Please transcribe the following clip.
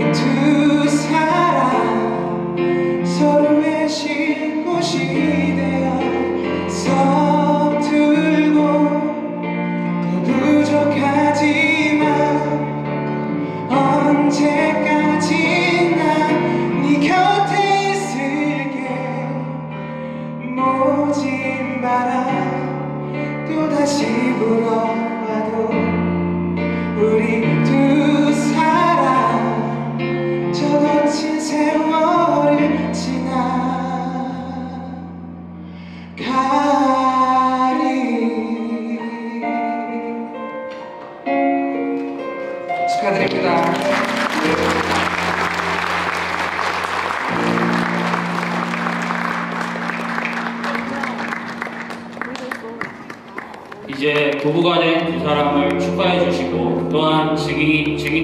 to 축하드립니다. 이제 부부간의 두 사람을 축하해 주시고 또한 증인 증인